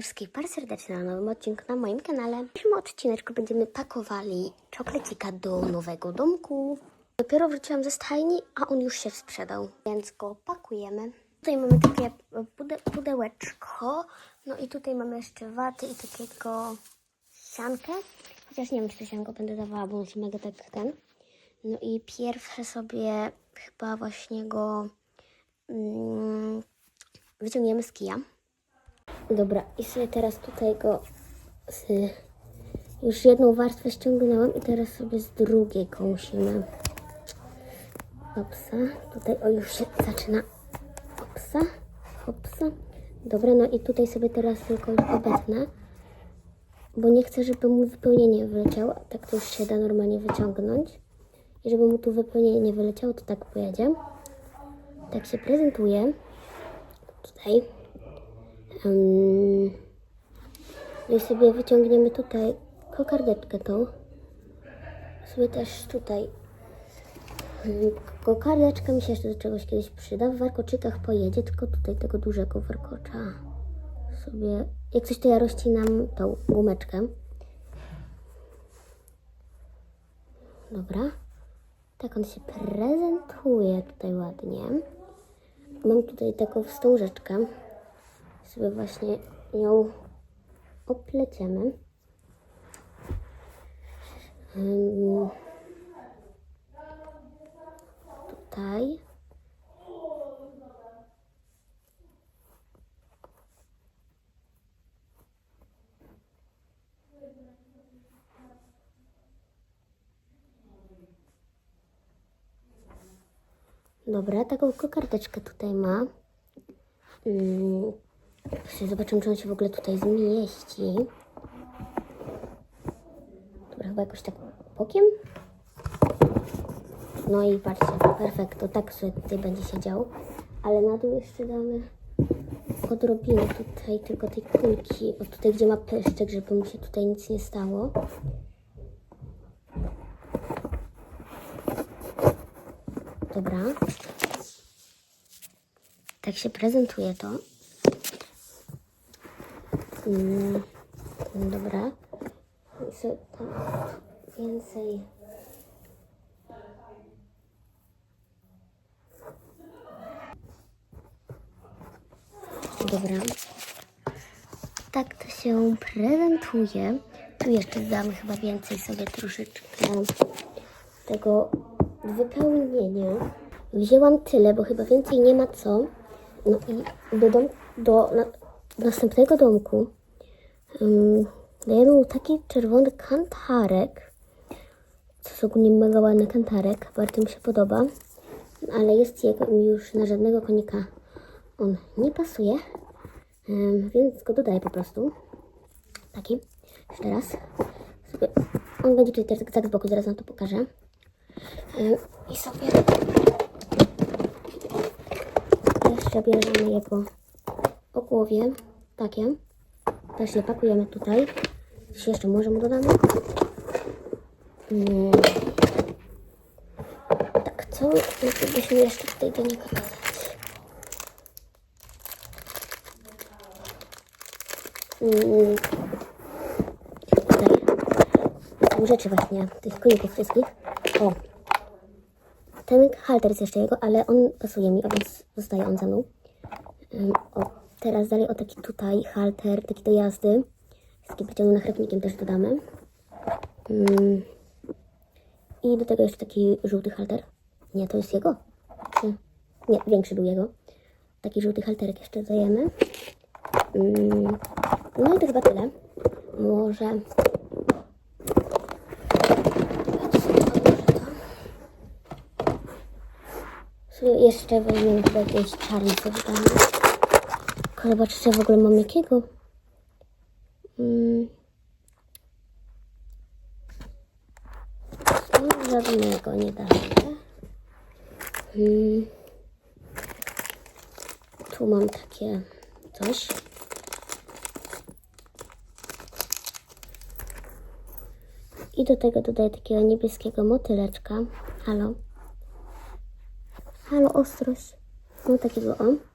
Wszystkich bardzo serdecznie na nowym odcinku na moim kanale. W dzisiejszym odcineczku będziemy pakowali czoklecika do nowego domku. Dopiero wróciłam ze stajni, a on już się sprzedał, więc go pakujemy. Tutaj mamy takie pude pudełeczko, no i tutaj mamy jeszcze waty i takiego siankę. Chociaż nie wiem, czy to sianko będę dawała, bo on jest mega tak ten. No i pierwsze sobie chyba właśnie go mm, wyciągniemy z kija. Dobra, i sobie teraz tutaj go z, już jedną warstwę ściągnęłam i teraz sobie z drugiej kąsimy. Hopsa, tutaj o już się zaczyna. Hopsa, hopsa. Dobra, no i tutaj sobie teraz tylko obetnę, bo nie chcę, żeby mu wypełnienie wyleciało. Tak to już się da normalnie wyciągnąć. I żeby mu tu wypełnienie nie wyleciało, to tak pojedzie. Tak się prezentuje. Tutaj. Um, i sobie wyciągniemy tutaj kokardeczkę tą. Sobie też tutaj kokardeczka mi się jeszcze do czegoś kiedyś przyda. W warkoczykach pojedzie, tylko tutaj tego dużego warkocza sobie... Jak coś to ja rozcinam tą gumeczkę. Dobra. Tak on się prezentuje tutaj ładnie. Mam tutaj taką wstążeczkę sobie właśnie ją opleciemy. Tutaj. Dobra, taką kokardeczkę tutaj ma. Ym, Właśnie zobaczymy, czy on się w ogóle tutaj zmieści. Dobra, chyba jakoś tak bokiem. No i patrzcie, perfekto, tak sobie tutaj będzie siedział. Ale na dół jeszcze damy odrobinę tutaj tylko tej kulki, o tutaj gdzie ma pyszczek, żeby mu się tutaj nic nie stało. Dobra. Tak się prezentuje to. Mm, dobra. Sobie tam więcej. Dobra. Tak to się prezentuje. Tu jeszcze damy chyba więcej sobie troszeczkę tego wypełnienia. Wzięłam tyle, bo chyba więcej nie ma co. No i do, dom, do na, następnego domku dajemy mu taki czerwony kantarek. To jest ogólnie mega ładny kantarek, bardzo mi się podoba. Ale jest jego już na żadnego konika on nie pasuje, więc go dodaję po prostu. Taki. Jeszcze raz. Sobie, on będzie tutaj tak, tak z boku, zaraz wam to pokażę. I sobie jeszcze bierzemy jego o głowie, takie. Też je pakujemy tutaj. Coś jeszcze może mu dodamy. Mm. Tak, co moglibyśmy jeszcze tutaj do niego dodać? Mm. Tutaj. Rzeczy właśnie, tych koników wszystkich. O, ten halter jest jeszcze jego, ale on pasuje mi, a więc zostaje on ze mną. O, teraz dalej o taki tutaj halter, taki do jazdy. Z takim wyciągniętym nachrepnikiem też dodamy. Ym, I do tego jeszcze taki żółty halter. Nie, to jest jego? Nie, większy był jego. Taki żółty halterek jeszcze dajemy. Ym, No i to chyba tyle. Może... Jeszcze weźmiemy chyba jakiegoś czarny damy. Zobaczcie, czy ja w ogóle mam jakiego. Mm. No, żadnego nie daję. Mm. Tu mam takie coś. I do tego dodaję takiego niebieskiego motyleczka. Halo. Halo, ostrość. No takiego o.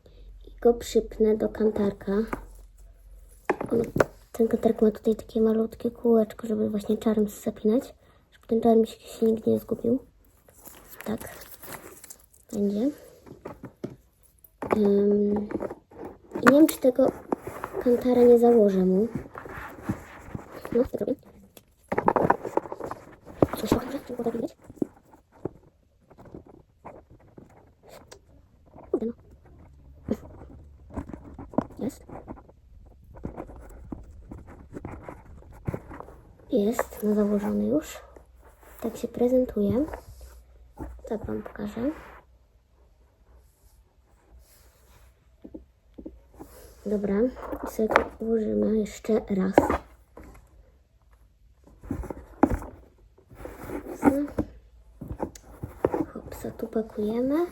Go przypnę do kantarka. Ten kantarek ma tutaj takie malutkie kółeczko, żeby właśnie czarm zapinać, żeby ten czarm się, nigdy nie zgubił. Tak. Będzie. I nie wiem, czy tego kantara nie założę mu. No, tak robię. Coś okaże, żeby było tak widać. Kurde no. Jest. Jest, no założony już. Tak się prezentuje. Tak Wam pokażę. Dobra, sobie ułożymy jeszcze raz. Hopsa, tu pakujemy.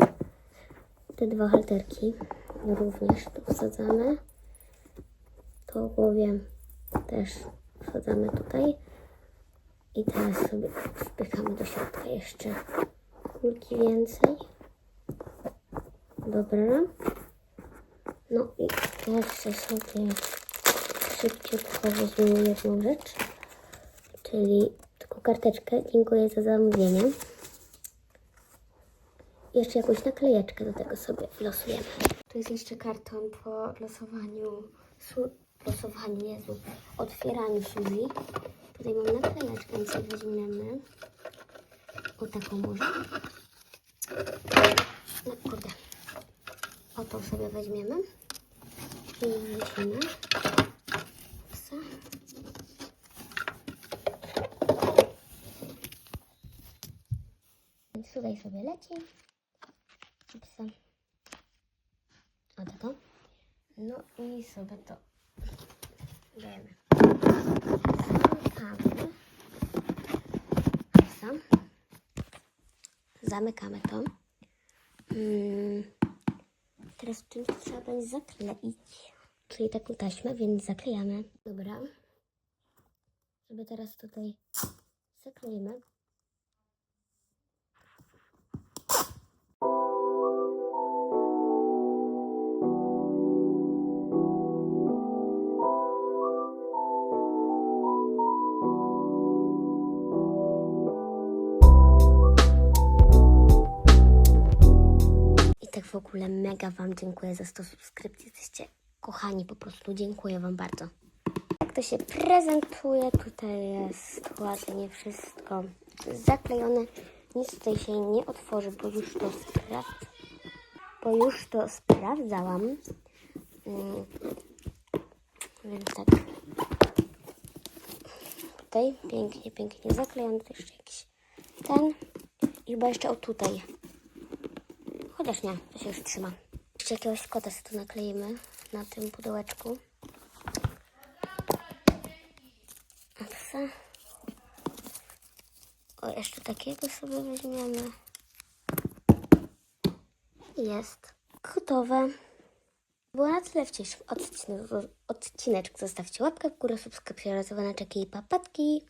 Te dwa halterki również tu wsadzamy. To głowie też wsadzamy tutaj. I teraz sobie wpychamy do środka jeszcze kulki więcej. Dobra. No i jeszcze sobie szybciutko weźmiemy jedną rzecz, czyli taką karteczkę. Dziękuję za zamówienie. Jeszcze jakąś naklejeczkę do tego sobie losujemy. Tu jest jeszcze karton po losowaniu, losowaniu, Jezu, otwieraniu Suzy. Tutaj mam naklejeczkę, sobie weźmiemy. O taką może. No kurde. O tą sobie weźmiemy. I weźmiemy. Psa. Więc tutaj sobie leci. Psa. O taką. No i sobie to dajemy. Zamykamy. Psa. Zamykamy to. Mm. Teraz czymś trzeba będzie zakleić. Czyli taką taśmę, więc zaklejamy. Dobra. Żeby teraz tutaj zakleimy. W ogóle mega Wam dziękuję za 100 subskrypcji. Jesteście kochani po prostu. Dziękuję Wam bardzo. Tak to się prezentuje. Tutaj jest ładnie wszystko zaklejone. Nic tutaj się nie otworzy, bo już to sprawdz... Bo już to sprawdzałam. Mm. Więc tak. Tutaj pięknie, pięknie zaklejony. To jeszcze jakiś ten. I chyba jeszcze o tutaj. Chociaż nie, to się już trzyma. Jeszcze jakiegoś kota sobie tu nakleimy na tym pudełeczku. Psa. O, jeszcze takiego sobie weźmiemy. Jest. Gotowe. Było na tyle w dzisiejszym odcineczku. Zostawcie łapkę w górę, subskrypcję oraz dzwoneczek i papatki.